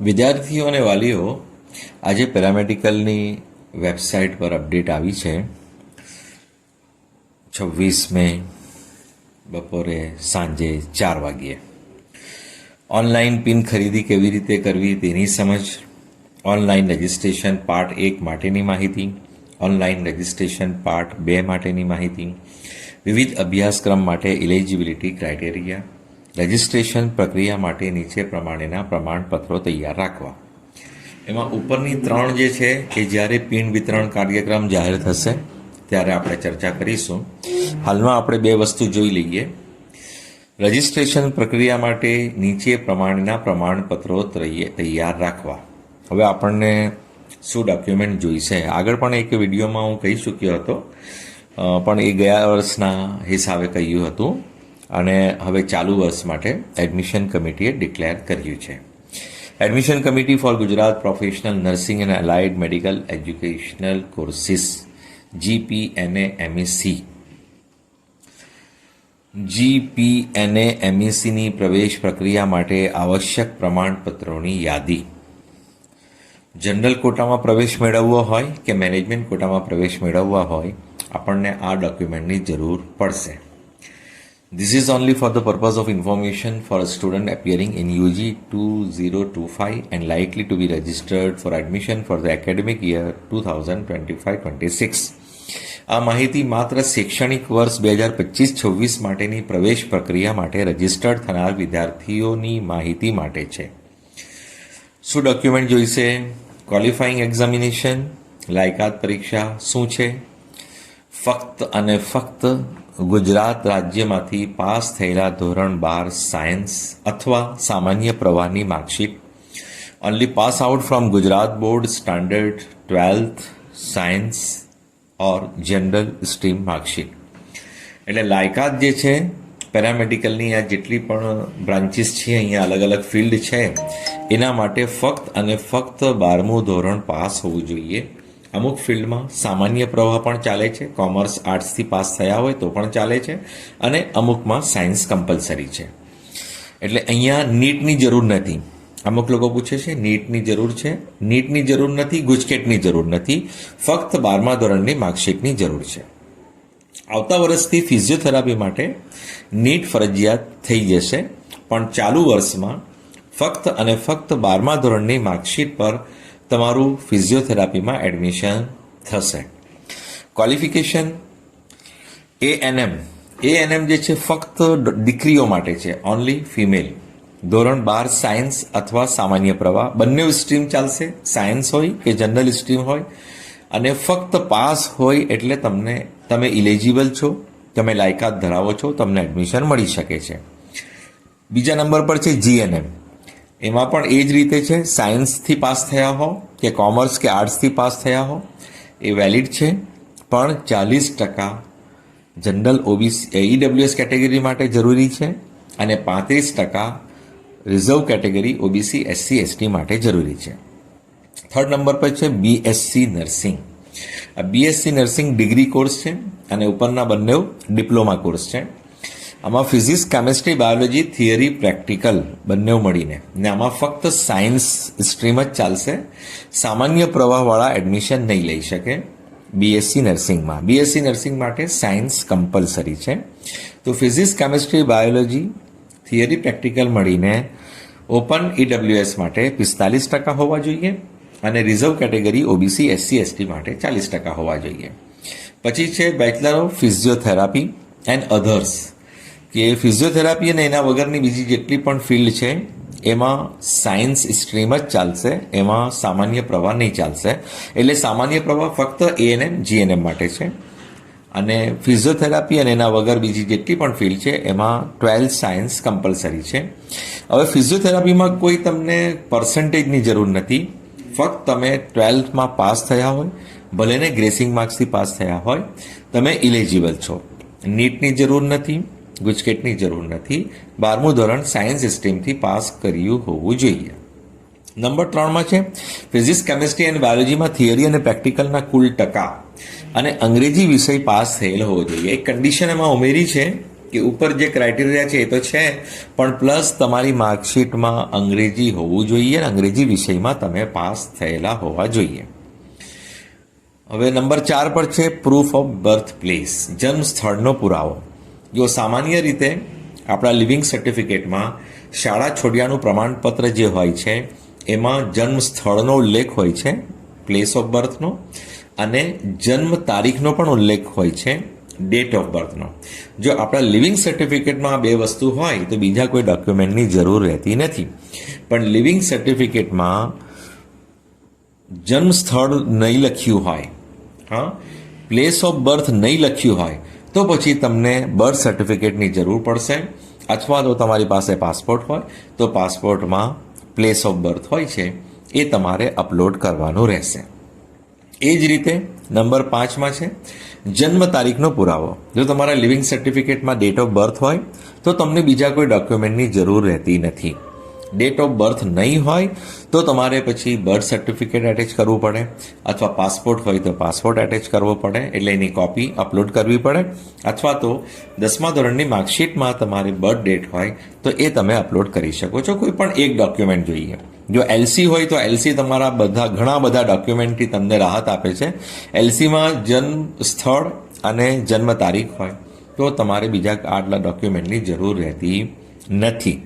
વિદ્યાર્થીઓ અને વાલીઓ, આજે પેરામેડિકલની વેબસાઇટ પર અપડેટ આવી છે. છવ્વીસ મે બપોરે સાંજે ચાર વાગ્યે. ઓનલાઈન પિન ખરીદી કેવી રીતે કરવી તેની સમજ, ઓનલાઈન રજિસ્ટ્રેશન પાર્ટ એક માટેની માહિતી, ઓનલાઈન રજિસ્ટ્રેશન પાર્ટ બે માટેની માહિતી, વિવિધ અભ્યાસક્રમ માટે ઇલિજિબિલિટી ક્રાઇટેરિયા રજિસ્ટ્રેશન પ્રક્રિયા માટે નીચે પ્રમાણેના પ્રમાણપત્રો તૈયાર રાખવા. એમાં ઉપરની ત્રણ જે છે, એ જ્યારે પિન વિતરણ કાર્યક્રમ જાહેર થશે, ત્યારે આપણે ચર્ચા કરીશું. હાલમાં આપણે બે વસ્તુ જોઈ લઈએ. રજિસ્ટ્રેશન પ્રક્રિયા માટે નીચે પ્રમાણેના પ્રમાણપત્રો તૈયાર રાખવા. હવે આપણને શું ડોક્યુમેન્ટ જોઈશે? આગળ પણ એક વિડીયોમાં હું કહી ચૂક્યો હતો. પણ એ ગયા વર્ષના હિસાબે કહ્યું હતું. અને હવે ચાલુ વર્ષ માટે એડમિશન કમિટીએ ડિક્લેર કર્યું છે. Admission committee for Gujarat professional nursing and allied medical educational courses GPNA MSc GPNA એમએસસીની પ્રવેશ પ્રક્રિયા માટે આવશ્યક પ્રમાણપત્રોની યાદી. જનરલ કોટામાં પ્રવેશ મેળવવો હોય કે મેનેજમેન્ટ કોટામાં પ્રવેશ મેળવવા હોય, આપણને આ ડોક્યુમેન્ટની જરૂર પડશે. This is only for the purpose of information for a student appearing in UG 2025 and likely to be registered for admission for the academic year 2025-26. આ માહિતી માત્ર શૈક્ષણિક વર્ષ બે હજાર પચીસ છવ્વીસ માટેની પ્રવેશ પ્રક્રિયા માટે રજીસ્ટર્ડ થનાર વિદ્યાર્થીઓની માહિતી માટે છે શું ડોક્યુમેન્ટ જોઈશે ક્વોલિફાઇંગ એક્ઝામિનેશન લાયકાત પરીક્ષા શું છે ફક્ત અને ફક્ત ગુજરાત રાજ્યમાંથી પાસ થયેલા ધોરણ બાર સાયન્સ અથવા સામાન્ય પ્રવાહની marksheet. Only pass out from Gujarat board standard twelfth science or general stream marksheet એટલે લાયકાત જે છે, પેરામેડિકલની આ જેટલી પણ બ્રાન્ચીસ છે, અહીંયા અલગ અલગ ફિલ્ડ છે, એના માટે ફક્ત અને ફક્ત બારમું ધોરણ પાસ હોવું જોઈએ. અમુક ફિલ્ડમાં સામાન્ય પ્રવાહ પણ ચાલે છે, કોમર્સ, આર્ટ્સથી પાસ થયા હોય તો પણ ચાલે છે અને અમુકમાં સાયન્સ કમ્પલસરી છે. એટલે અહીંયા નીટની જરૂર નથી. અમુક લોકો પૂછે છે, નીટની જરૂર છે? નીટની જરૂર નથી, ગુજકેટની જરૂર નથી. ફક્ત બારમા ધોરણની માર્કશીટની જરૂર છે. આવતા વર્ષથી ફિઝિયોથેરાપી માટે નીટ ફરજિયાત થઈ જશે, પણ ચાલુ વર્ષમાં ફક્ત અને ફક્ત બારમા ધોરણની માર્કશીટ પર તમારું ફિઝિયોથેરાપીમાં એડમિશન થશે. Qualification ANM ANM જે છે, ફક્ત દીકરીઓ માટે છે ઓનલી ફિમેલ ધોરણ બાર સાયન્સ અથવા સામાન્ય પ્રવાહ. બંને સ્ટ્રીમ ચાલશે સાયન્સ હોય કે જનરલ સ્ટ્રીમ હોય. અને ફક્ત પાસ હોય એટલે તમને, તમે ઇલિજિબલ છો, તમે લાયકાત ધરાવો છો, તમને એડમિશન મળી શકે છે. બીજા નંબર પર છે જીએનએમ એમાં પણ એ જ રીતે છે. સાયન્સથી પાસ થયા હો કે કોમર્સ કે આર્ટ્સથી પાસ થયા હો એ વેલિડ છે. પણ ચાલીસ ટકા જનરલ ઓબીસી ઈડબ્લ્યુએસ કેટેગરી માટે જરૂરી છે અને પાંત્રીસ ટકા reserve category OBC SC ST માટે જરૂરી છે. થર્ડ નંબર પર છે બીએસસી નર્સિંગ આ બીએસસી નર્સિંગ ડિગ્રી કોર્સ છે અને ઉપરના બંને ડિપ્લોમા કોર્સ છે. આમાં physics chemistry biology theory practical બંને મળીને. ને આમાં ફક્ત સાયન્સ સ્ટ્રીમ જ ચાલશે. સામાન્ય પ્રવાહવાળા એડમિશન નહીં લઈ શકે. બીએસસી નર્સિંગમાં બીએસસી નર્સિંગ માટે સાયન્સ કમ્પલસરી છે. તો physics chemistry biology theory practical મળીને ઓપન ઈડબ્લ્યુએસ માટે પિસ્તાલીસ ટકા હોવા જોઈએ અને reserve category OBC SC ST માટે ચાલીસ ટકા હોવા જોઈએ. પછી છે bachelor of physiotherapy and others કે ફિઝિયોથેરાપી અને એના વગરની બીજી જેટલી પણ ફિલ્ડ છે, એમાં સાયન્સ સ્ટ્રીમ જ ચાલશે, એમાં સામાન્ય પ્રવાહ નહીં ચાલશે. એટલે સામાન્ય પ્રવાહ ફક્ત એએનએમ જીએનએમ માટે છે. અને ફિઝિયોથેરાપી અને એના વગર બીજી જેટલી પણ ફિલ્ડ છે, એમાં ટ્વેલ્થ સાયન્સ કમ્પલસરી છે. હવે ફિઝિયોથેરાપીમાં કોઈ તમને પર્સન્ટેજની જરૂર નથી. ફક્ત તમે ટ્વેલ્થમાં પાસ થયા હોય ભલે ને ગ્રેસિંગ માર્ક્સથી પાસ થયા હોય, તમે ઇલિજિબલ છો. નીટની જરૂર નથી. ગુજકેટની જરૂર નથી. બારમું ધોરણ સાયન્સ સ્ટ્રીમથી પાસ કર્યું હોવું જોઈએ. નંબર ત્રણમાં છે, ફિઝિક્સ, કેમિસ્ટ્રી અને બાયોલોજીમાં થિયરી અને પ્રેક્ટિકલના કુલ ટકા. અને અંગ્રેજી વિષય પાસ થયેલ હોવો જોઈએ. એક કન્ડિશન એમાં ઉમેરી છે કે ઉપર જે ક્રાઇટેરિયા છે એ તો છે, પણ પ્લસ તમારી માર્કશીટમાં અંગ્રેજી હોવું જોઈએ અને અંગ્રેજી વિષયમાં તમે પાસ થયેલા હોવા જોઈએ. હવે નંબર ચાર પર છે પ્રૂફ ઓફ બર્થ પ્લેસ જન્મ સ્થળનો પુરાવો. જો સામાન્ય રીતે આપણા લિવિંગ સર્ટિફિકેટમાં શાળા છોડ્યાનું પ્રમાણપત્ર જે હોય છે, એમાં જન્મ સ્થળનો ઉલ્લેખ હોય છે પ્લેસ ઓફ બર્થનો અને જન્મ તારીખનો પણ ઉલ્લેખ હોય છે ડેટ ઓફ બર્થનો જો આપણા લિવિંગ સર્ટિફિકેટમાં આ બે વસ્તુ હોય, તો બીજા કોઈ ડોક્યુમેન્ટની જરૂર રહેતી નથી. પણ લિવિંગ સર્ટિફિકેટમાં જન્મ સ્થળ નહીં લખ્યું હોય, હા પ્લેસ ઓફ બર્થ નહીં લખ્યું હોય તો પછી તમને બર્થ સર્ટિફિકેટની જરૂર પડશે, અથવા તો તમારી પાસે પાસપોર્ટ હોય, તો પાસપોર્ટમાં પ્લેસ ઓફ બર્થ હોય છે, એ તમારે અપલોડ કરવાનું રહેશે. એ જ રીતે નંબર પાંચમાં છે, જન્મ તારીખનો પુરાવો. જો તમારા લિવિંગ સર્ટિફિકેટમાં ડેટ ઓફ બર્થ હોય, તો તમને બીજા કોઈ ડોક્યુમેન્ટની જરૂર રહેતી નથી. ડેટ ઓફ બર્થ નહીં હોય, તો તમારે પછી બર્થ સર્ટિફિકેટ એટેચ કરવું પડે, અથવા પાસપોર્ટ હોય તો પાસપોર્ટ એટેચ કરવો પડે, એટલે એની કોપી અપલોડ કરવી પડે, અથવા તો દસમા ધોરણની માર્કશીટમાં તમારી બર્થ ડેટ હોય, તો એ તમે અપલોડ કરી શકો છો. કોઈ પણ એક ડોક્યુમેન્ટ જોઈએ. જો એલસી હોય તો એલસી તમારા બધા, ઘણા બધા ડોક્યુમેન્ટથી તમને રાહત આપે છે. એલસીમાં જન્મ સ્થળ અને જન્મ તારીખ હોય, તો તમારે બીજા આટલા ડોક્યુમેન્ટની જરૂર રહેતી નથી.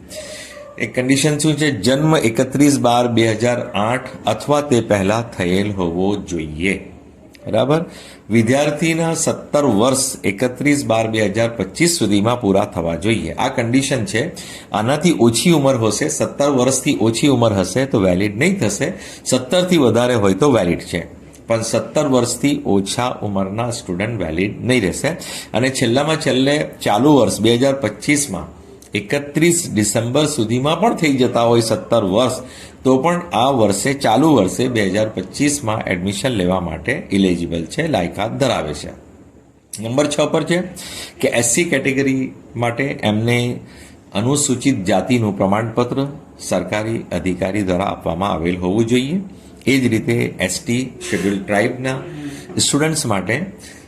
એક કન્ડિશન શું છે? જન્મ એકત્રીસ બાર બે હજાર આઠ અથવા તે પહેલાં થયેલ હોવો જોઈએ. બરાબર? વિદ્યાર્થીના સત્તર વર્ષ એકત્રીસ બાર બે હજાર પચીસ સુધીમાં પૂરા થવા જોઈએ. આ કન્ડિશન છે. આનાથી ઓછી ઉંમર હશે. સત્તર વર્ષથી ઓછી ઉંમર હશે તો વેલિડ નહીં થશે. સત્તરથી વધારે હોય તો વેલિડ છે. પણ સત્તર વર્ષથી ઓછા ઉંમરના સ્ટુડન્ટ વેલિડ નહીં રહેશે. અને છેલ્લામાં છેલ્લે ચાલુ વર્ષ બે હજાર પચીસમાં એકત્રીસ ડિસેમ્બર સુધીમાં પણ થઈ જતા હોય સત્તર વર્ષ, તો પણ આ વર્ષે, ચાલુ વર્ષે બે હજાર પચીસમાં એડમિશન લેવા માટે ઇલિજિબલ છે, લાયકાત ધરાવે છે. નંબર છ પર છે કે એસસી કેટેગરી માટે એમને અનુસૂચિત જાતિનું પ્રમાણપત્ર સરકારી અધિકારી દ્વારા આપવામાં આવેલ હોવું જોઈએ. એ જ રીતે એસટી શેડ્યુલ ટ્રાઇબના સ્ટુડન્ટ્સ માટે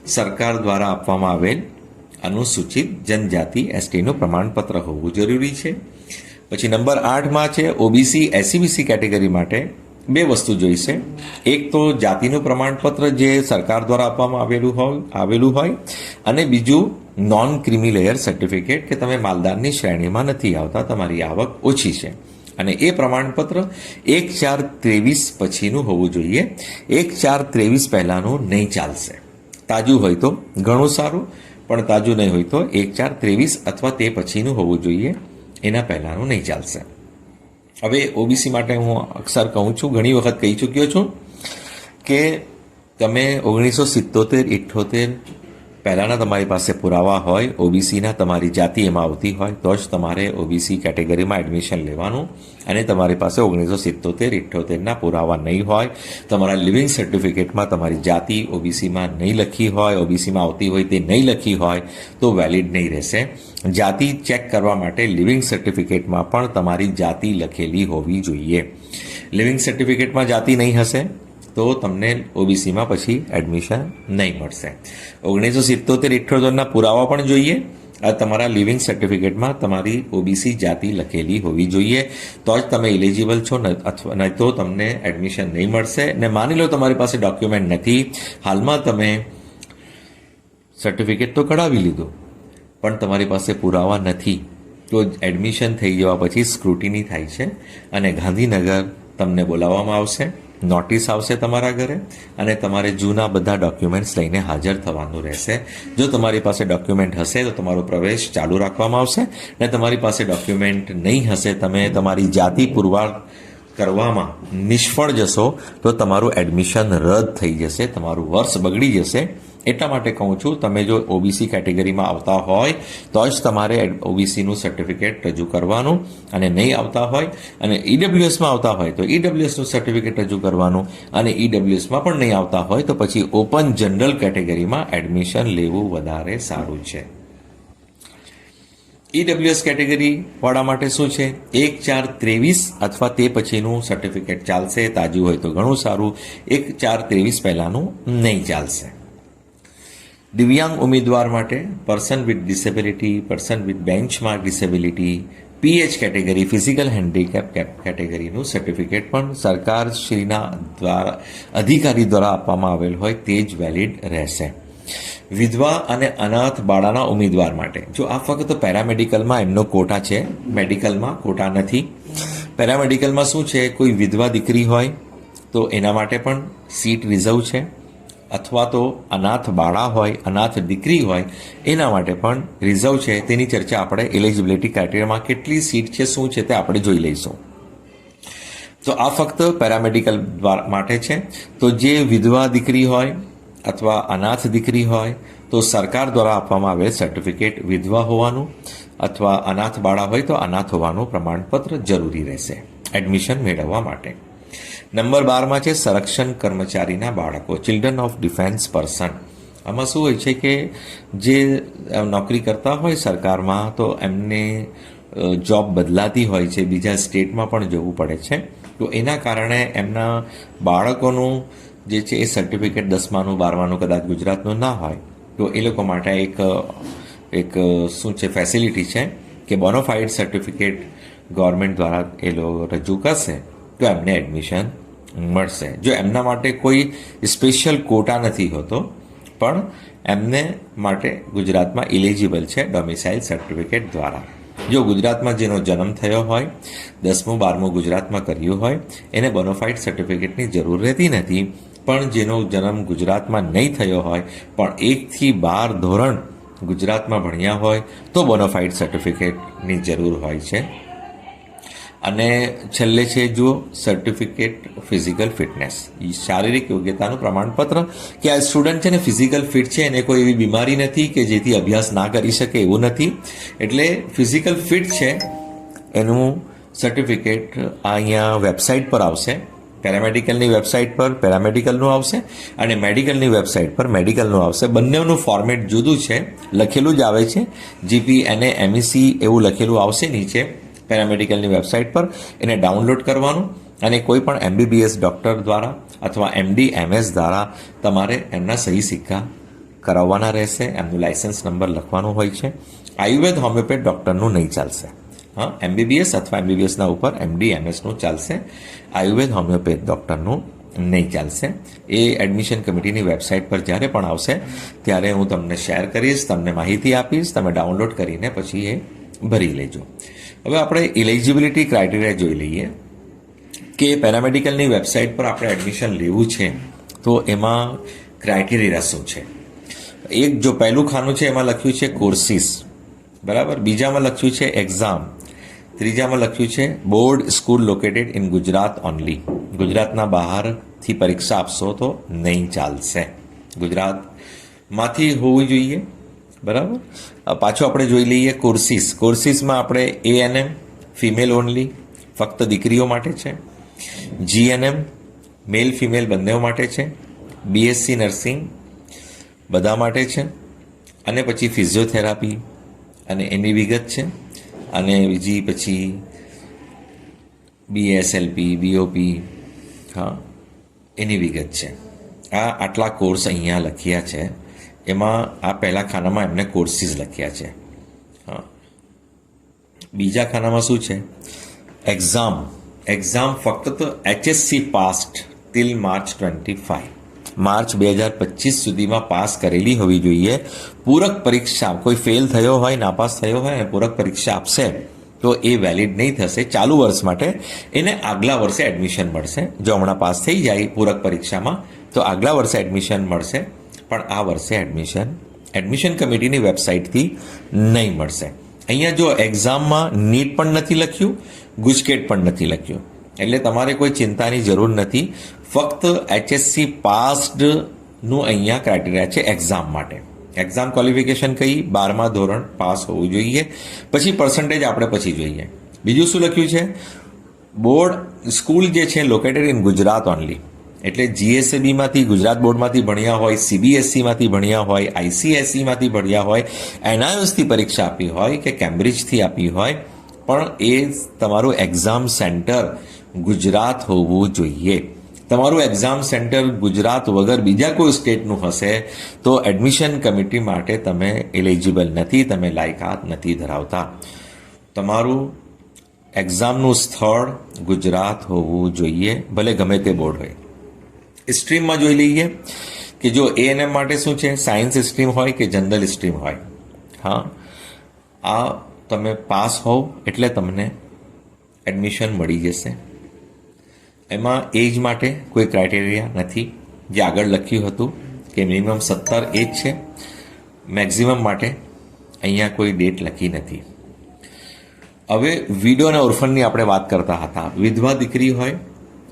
સરકાર દ્વારા આપવામાં આવેલ અનુસૂચિત જનજાતિ એસટીનું પ્રમાણપત્ર હોવું જરૂરી છે. પછી નંબર આઠમાં છે ઓબીસી એસસીબીસી કેટેગરી માટે બે વસ્તુ જોઈશે. એક તો જાતિનું પ્રમાણપત્ર જે સરકાર દ્વારા આપવામાં આવેલું હોય આવેલું હોય, અને બીજું નોન ક્રિમિલેયર સર્ટિફિકેટ કે તમે માલદારની શ્રેણીમાં નથી આવતા, તમારી આવક ઓછી છે. અને એ પ્રમાણપત્ર એક ચાર ત્રેવીસ પછીનું હોવું જોઈએ. એક ચાર ત્રેવીસ પહેલાંનું નહીં ચાલશે. તાજું હોય તો ઘણું સારું. પણ તાજું નહીં હોય તો એક ચાર ત્રેવીસ અથવા તે પછીનું હોવું જોઈએ. એના પહેલાંનું નહીં ચાલશે. હવે ઓબીસી માટે હું અક્ષર કહું છું, ઘણી વખત કહી ચૂક્યો છું કે તમે ઓગણીસો સિત્તોતેર, ઇઠ્ઠોતેર પહેલાંના તમારી પાસે પુરાવા હોય, ઓબીસીના તમારી જાતિ એમાં આવતી હોય, તો જ તમારે ઓબીસી કેટેગરીમાં એડમિશન લેવાનું. અને તમારી પાસે ઓગણીસો સિત્તોતેર ઇઠ્ઠોતેરના પુરાવા નહીં હોય, તમારા લિવિંગ સર્ટિફિકેટમાં તમારી જાતિ ઓબીસીમાં નહીં લખી હોય, ઓબીસીમાં આવતી હોય તે નહીં લખી હોય, તો વેલિડ નહીં રહેશે. જાતિ ચેક કરવા માટે લિવિંગ સર્ટિફિકેટમાં પણ તમારી જાતિ લખેલી હોવી જોઈએ. લિવિંગ સર્ટિફિકેટમાં જાતિ નહીં હશે? તો તમને ઓબીસીમાં પછી એડમિશન નહીં મળશે. ઓગણીસો સિત્તોતેર ઇઠ્ઠોતેરના પુરાવા પણ જોઈએ. આ તમારા લિવિંગ સર્ટિફિકેટમાં તમારી ઓબીસી જાતિ લખેલી હોવી જોઈએ. તો જ તમે ઇલિજિબલ છો અથવા નહીં તો તમને એડમિશન નહીં મળશે. ને માની લો તમારી પાસે ડોક્યુમેન્ટ નથી. હાલમાં તમે સર્ટિફિકેટ તો કઢાવી લીધું, પણ તમારી પાસે પુરાવા નથી. તો એડમિશન થઈ જવા પછી સ્ક્રુટિની થાય છે અને ગાંધીનગર તમને બોલાવવામાં આવશે. નોટિસ આવશે તમારા ઘરે અને તમારે જૂના બધા ડોક્યુમેન્ટ્સ લઈને હાજર થવાનું રહેશે. જો તમારી પાસે ડોક્યુમેન્ટ હશે તો તમારો પ્રવેશ ચાલુ રાખવામાં આવશે અને તમારી પાસે ડોક્યુમેન્ટ નહીં હશે, તમે તમારી જાતિ પુરવાર કરવામાં નિષ્ફળ જશો તો તમારું એડમિશન રદ થઈ જશે, તમારું વર્ષ બગડી જશે. એટલા માટે કહું છું, તમે જો ઓબીસી કેટેગરીમાં આવતા હોય, તો જ તમારે ઓબીસીનું સર્ટિફિકેટ રજૂ કરવાનું અને નહીં આવતા હોય. અને ઈડબ્લ્યુએસમાં આવતા હોય, તો ઈડબ્લ્યુએસનું સર્ટિફિકેટ રજૂ કરવાનું અને ઈડબ્લ્યુએસમાં પણ નહીં આવતા હોય, તો પછી ઓપન જનરલ કેટેગરીમાં એડમિશન લેવું વધારે સારું છે. ઈડબ્લ્યુએસ કેટેગરી વાળા માટે શું છે? એક ચાર ત્રેવીસ અથવા તે પછીનું સર્ટિફિકેટ ચાલશે, તાજું હોય તો ઘણું સારું. એક ચાર ત્રેવીસ પહેલાંનું નહીં ચાલશે. દિવ્યાંગ ઉમેદવાર માટે person with disability person with benchmark disability PH category physical handicap કેટેગરીનું certificate પણ સરકાર શ્રીના દ્વારા, અધિકારી દ્વારા આપવામાં આવેલ હોય તે જ વેલિડ રહેશે. વિધવા અને અનાથ બાળાના ઉમેદવાર માટે, જો આ ફક્ત પેરામેડિકલમાં એમનો કોટા છે, મેડિકલમાં કોટા નથી, પેરામેડિકલમાં શું છે, કોઈ વિધવા દીકરી હોય, તો એના માટે પણ સીટ રિઝર્વ છે. અથવા તો અનાથ બાળા હોય, અનાથ દીકરી હોય, એના માટે પણ રિઝર્વ છે. તેની ચર્ચા આપણે એલિજિબિલિટી ક્રાઇટેરિયામાં કેટલી સીટ છે, શું છે તે આપણે જોઈ લઈશું. તો આ ફક્ત પેરામેડિકલ માટે છે. તો જે વિધવા દીકરી હોય અથવા અનાથ દીકરી હોય, તો સરકાર દ્વારા આપવામાં આવેલ સર્ટિફિકેટ વિધવા હોવાનું અથવા અનાથ બાળા હોય તો અનાથ હોવાનું પ્રમાણપત્ર જરૂરી રહેશે. એડમિશન મેળવવા માટે. નંબર બારમાં છે, સંરક્ષણ કર્મચારીના બાળકો ચિલ્ડ્રન ઓફ ડિફેન્સ પર્સન આમાં શું હોય છે કે જે નોકરી કરતા હોય સરકારમાં તો એમને જોબ બદલાતી હોય છે, બીજા સ્ટેટમાં પણ જવું પડે છે. તો એના કારણે એમના બાળકોનું જે છે એ સર્ટિફિકેટ દસમાનું, બારમાનું કદાચ ગુજરાતનું ના હોય, તો એ લોકો માટે એક એક, શું છે ફેસિલિટી છે કે બોનોફાઇડ સર્ટિફિકેટ ગવર્મેન્ટ દ્વારા એ લોકો રજૂ કરશે. તો એમને એડમિશન મળશે. જો એમના માટે કોઈ સ્પેશિયલ કોટા નથી હોતો, પણ એમને માટે ગુજરાતમાં ઇલિજિબલ છે ડોમિસાઇલ સર્ટિફિકેટ દ્વારા. જો ગુજરાતમાં જેનો જન્મ થયો હોય, દસમું, બારમું ગુજરાતમાં કર્યું હોય, એને બોનોફાઇડ સર્ટિફિકેટની જરૂર રહેતી નથી. પણ જેનો જન્મ ગુજરાતમાં નહીં થયો હોય, પણ એકથી બાર ધોરણ ગુજરાતમાં ભણ્યા હોય, તો બોનોફાઇડ સર્ટિફિકેટની જરૂર હોય છે. અને છેલ્લે છે જુઓ સર્ટિફિકેટ ફિઝિકલ ફિટનેસ શારીરિક યોગ્યતાનું પ્રમાણપત્ર કે આ સ્ટુડન્ટ છે ને ફિઝિકલ ફિટ છે, એને કોઈ એવી બીમારી નથી કે જેથી અભ્યાસ ના કરી શકે એવું નથી. એટલે ફિઝિકલ ફિટ છે, એનું સર્ટિફિકેટ અહીંયા વેબસાઇટ પર આવશે. પેરામેડિકલની વેબસાઇટ પર પેરામેડિકલનું આવશે અને મેડિકલની વેબસાઇટ પર મેડિકલનું આવશે. બંનેનું ફોર્મેટ જુદું છે, લખેલું જ આવે છે. જીપી એને એમઈસી એવું લખેલું આવશે નીચે. પેરામેડિકલની વેબસાઇટ પર એને ડાઉનલોડ કરવાનું અને કોઈ પણ એમબીબીએસ ડૉક્ટર દ્વારા અથવા એમડી એમએસ દ્વારા તમારે એમના સહી સિક્કા કરાવવાના રહેશે, એમનું લાઇસન્સ નંબર લખવાનો હોય છે. આયુર્વેદ હોમિયોપેથ ડૉક્ટરનું નહીં ચાલશે. હા, એમબીબીએસ અથવા એમબીબીએસના ઉપર એમડી એમએસનું ચાલશે. આયુર્વેદ હોમિયોપેથ ડૉક્ટરનું નહીં ચાલશે. એ એડમિશન કમિટીની વેબસાઇટ પર જ્યારે પણ આવશે, ત્યારે હું તમને શેર કરીશ, તમને માહિતી આપીશ, તમે ડાઉનલોડ કરીને પછી એ ભરી લેજો. હવે આપણે ઇલિજિબિલિટી ક્રાઇટેરિયા જોઈ લઈએ કે પેરામેડિકલની વેબસાઇટ પર આપણે એડમિશન લેવું છે તો એમાં ક્રાઇટેરિયા શું છે? એક જો પહેલું ખાનું છે એમાં લખ્યું છે કોર્સિસ બરાબર? બીજામાં લખ્યું છે એક્ઝામ ત્રીજામાં લખ્યું છે board school located in Gujarat only ગુજરાતના બહારથી પરીક્ષા આપશો તો નહીં ચાલશે. ગુજરાતમાંથી હોવું જોઈએ. બરાબર? પાછું આપણે જોઈ લઈએ કોર્સિસ કોર્સિસમાં આપણે એએનએમ ફિમેલ ઓનલી ફક્ત દીકરીઓ માટે છે. જીએનએમ મેલ ફિમેલ બંને માટે છે. બીએસસી નર્સિંગ બધા માટે છે. અને પછી ફિઝિયોથેરાપી અને એની વિગત છે. અને બીજી પછી બીએસએલપી બીઓપી હા, એની વિગત છે. આ આટલા કોર્સ અહીંયા લખ્યા છે. એમાં આ પહેલા ખાનામાં એમને કોર્સિસ લખ્યા છે. હા. બીજા ખાનામાં શું છે? એક્ઝામ એક્ઝામ ફક્ત તો HSC passed till March twenty five March બે હજાર પચીસ સુધીમાં પાસ કરેલી હોવી જોઈએ. પૂરક પરીક્ષા, કોઈ ફેલ થયો હોય, નાપાસ થયો હોય અને પૂરક પરીક્ષા આપશે, તો એ વેલિડ નહીં થશે. ચાલુ વર્ષ માટે એને આગલા વર્ષે એડમિશન મળશે. જો હમણાં પાસ થઈ જાય પૂરક પરીક્ષામાં, તો આગલા વર્ષે એડમિશન મળશે. પણ આ વર્ષે એડમિશન એડમિશન કમિટીની વેબસાઇટથી નહીં મળશે. અહીંયા જો એક્ઝામમાં નીટ પણ નથી લખ્યું, ગુજકેટ પણ નથી લખ્યું. એટલે તમારે કોઈ ચિંતાની જરૂર નથી. ફક્ત એચએસસી પાસ્ડનું અહીંયા ક્રાઇટેરિયા છે એક્ઝામ માટે. એક્ઝામ ક્વોલિફિકેશન કઈ? બારમા ધોરણ પાસ હોવું જોઈએ. પછી પર્સન્ટેજ આપણે પછી જોઈએ. બીજું શું લખ્યું છે? બોર્ડ, સ્કૂલ જે છે લોકેટેડ ઇન ગુજરાત ઓનલી એટલે જીએસએબીમાંથી ગુજરાત બોર્ડમાંથી ભણ્યા હોય સીબીએસસીમાંથી ભણ્યા હોય આઈસીએસસીમાંથી ભણ્યા હોય એનઆઈએસથી પરીક્ષા આપી હોય કે કેમ્બ્રિજથી આપી હોય, પણ એ તમારું એક્ઝામ સેન્ટર ગુજરાત હોવું જોઈએ. તમારું એક્ઝામ સેન્ટર ગુજરાત વગર બીજા કોઈ સ્ટેટનું હશે, તો એડમિશન કમિટી માટે તમે એલિજિબલ નથી, તમે લાયકાત નથી ધરાવતા. તમારું એક્ઝામનું સ્થળ ગુજરાત હોવું જોઈએ, ભલે ગમે તે બોર્ડ હોય. સ્ટ્રીમમાં જોઈ લઈએ કે જો એએનએમ માટે શું છે? સાયન્સ સ્ટ્રીમ હોય કે જનરલ સ્ટ્રીમ હોય? હા. આ તમે પાસ હોવ એટલે તમને એડમિશન મળી જશે. એમાં એજ માટે કોઈ ક્રાઇટેરિયા નથી. જે આગળ લખ્યું હતું કે મિનિમમ સત્તર એજ છે. મેક્ઝિમમ માટે અહીંયા કોઈ ડેટ લખી નથી. હવે વિડો અને ઓર્ફનની આપણે વાત કરતા હતા. વિધવા દીકરી હોય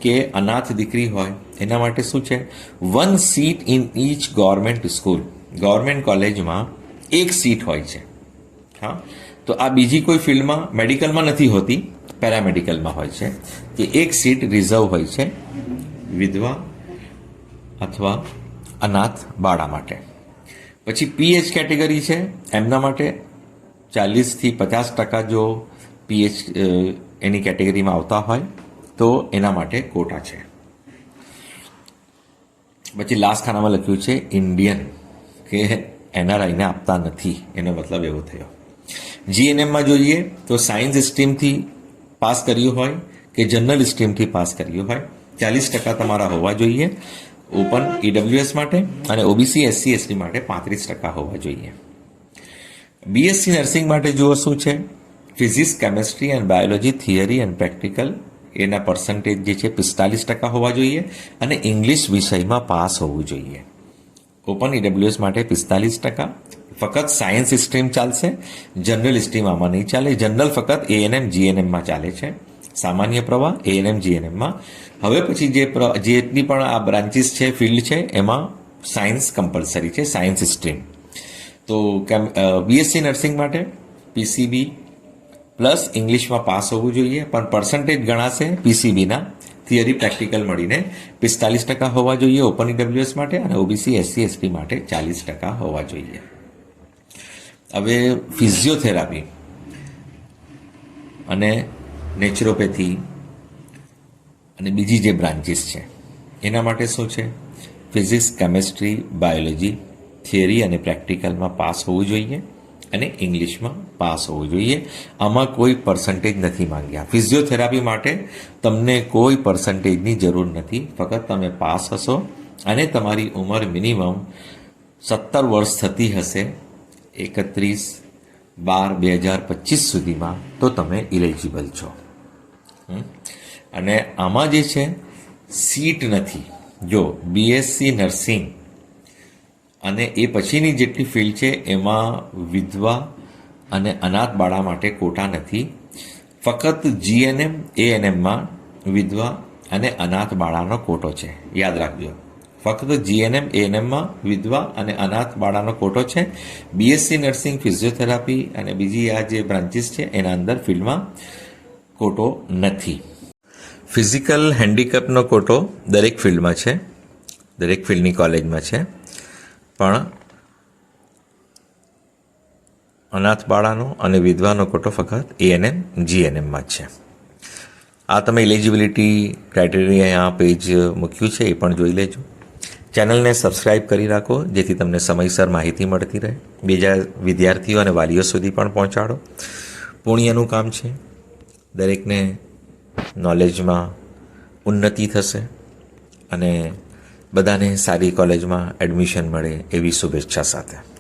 કે અનાથ દીકરી હોય, એના માટે શું છે? One seat in each government school government કોલેજમાં એક સીટ હોય છે. હા? તો આ બીજી કોઈ ફિલ્ડમાં મેડિકલમાં નથી હોતી પેરામેડિકલમાં હોય છે. કે એક સીટ રિઝર્વ હોય છે, વિધવા અથવા અનાથ બાળા માટે. પછી પીએચ કેટેગરી છે, એમના માટે ચાલીસથી પચાસ ટકા જો પીએચ એની કેટેગરીમાં આવતા હોય તો એના માટે કોટા છે. પછી લાસ્ટ ખાનામાં લખ્યું છે ઇન્ડિયન કે એનઆરઆઈને આપતા નથી. એનો મતલબ એવો થયો. જીએનએમમાં જોઈએ તો સાયન્સ સ્ટ્રીમથી પાસ કર્યું હોય કે જનરલ સ્ટ્રીમથી પાસ કર્યું હોય, ચાલીસ ટકા તમારા હોવા જોઈએ. ઓપન ઈડબ્લ્યુએસ માટે અને ઓબીસી એસસી એસટી માટે પાંત્રીસ ટકા હોવા જોઈએ. બીએસસી નર્સિંગ માટે જુઓ શું છે? Physics chemistry and biology theory and practical એના પર્સન્ટેજ જે છે પિસ્તાલીસ ટકા હોવા જોઈએ અને ઇંગ્લિશ વિષયમાં પાસ હોવું જોઈએ. ઓપન ઈડબ્લ્યુએસ માટે પિસ્તાલીસ ટકા. ફક્ત સાયન્સ સ્ટ્રીમ ચાલશે. જનરલ સ્ટ્રીમ આમાં નહીં ચાલે. જનરલ ફક્ત એએનએમ જીએનએમમાં ચાલે છે. સામાન્ય પ્રવાહ એએનએમ જીએનએમમાં હવે પછી જે જેટલી પણ આ બ્રાન્ચીસ છે ફિલ્ડ છે, એમાં સાયન્સ કમ્પલસરી છે સાયન્સ સ્ટ્રીમ તો બીએસસી નર્સિંગ માટે પીસીબી પ્લસ ઇંગ્લિશમાં પાસ હોવું જોઈએ, પણ પર્સન્ટેજ ગણાશે પીસીબીના થિયરી પ્રેક્ટિકલ મળીને પિસ્તાલીસ ટકા હોવા જોઈએ ઓપન ઈડબ્લ્યુએસ માટે અને ઓબીસી એસસી એસટી માટે ચાલીસ ટકા હોવા જોઈએ. હવે ફિઝિયોથેરાપી અને નેચરોપેથી અને બીજી જે બ્રાન્ચીસ છે, એના માટે શું છે? ફિઝિક્સ કેમેસ્ટ્રી બાયોલોજી થિયરી અને પ્રેક્ટિકલમાં પાસ હોવું જોઈએ અને ઇંગ્લિશમાં પાસ હોવું જોઈએ. આમાં કોઈ પર્સન્ટેજ નથી માંગ્યા. ફિઝિયોથેરાપી માટે તમને કોઈ પર્સન્ટેજની જરૂર નથી. ફક્ત તમે પાસ હશો અને તમારી ઉંમર મિનિમમ સત્તર વર્ષ થતી હશે, એકત્રીસ બાર બે હજાર પચીસ સુધીમાં, તો તમે ઇલિજિબલ છો? અને આમાં જે છે સીટ નથી. જો બીએસસી નર્સિંગ અને એ પછીની જેટલી ફિલ્ડ છે, એમાં વિધવા અને અનાથ બાળા માટે કોટા નથી. ફક્ત જીએનએમ એએનએમમાં વિધવા અને અનાથ બાળાનો કોટો છે. યાદ રાખજો. ફક્ત જીએનએમ એએનએમમાં વિધવા અને અનાથ બાળાનો કોટો છે. બીએસસી નર્સિંગ ફિઝિયોથેરાપી અને બીજી આ જે બ્રાન્ચીસ છે, એના અંદર ફિલ્ડમાં કોટો નથી. ફિઝિકલ હેન્ડીકેપનો કોટો દરેક ફિલ્ડમાં છે. દરેક ફિલ્ડની કોલેજમાં છે. પણ અનાથ બાળાનો અને વિધવાનો કોટો ફક્ત એએનએમ જીએનએમમાં જ છે. આ તમે એલિજિબિલિટી ક્રાઇટેરિયા પેજ મૂક્યું છે, એ પણ જોઈ લેજો. ચેનલને સબસ્ક્રાઇબ કરી રાખો, જેથી તમને સમયસર માહિતી મળતી રહે. બીજા વિદ્યાર્થીઓ અને વાલીઓ સુધી પણ પહોંચાડો. પુણ્યનું કામ છે. દરેકને નોલેજમાં ઉન્નતિ થશે અને બધાને સારી કોલેજમાં એડમિશન મળે એવી શુભેચ્છા સાથે.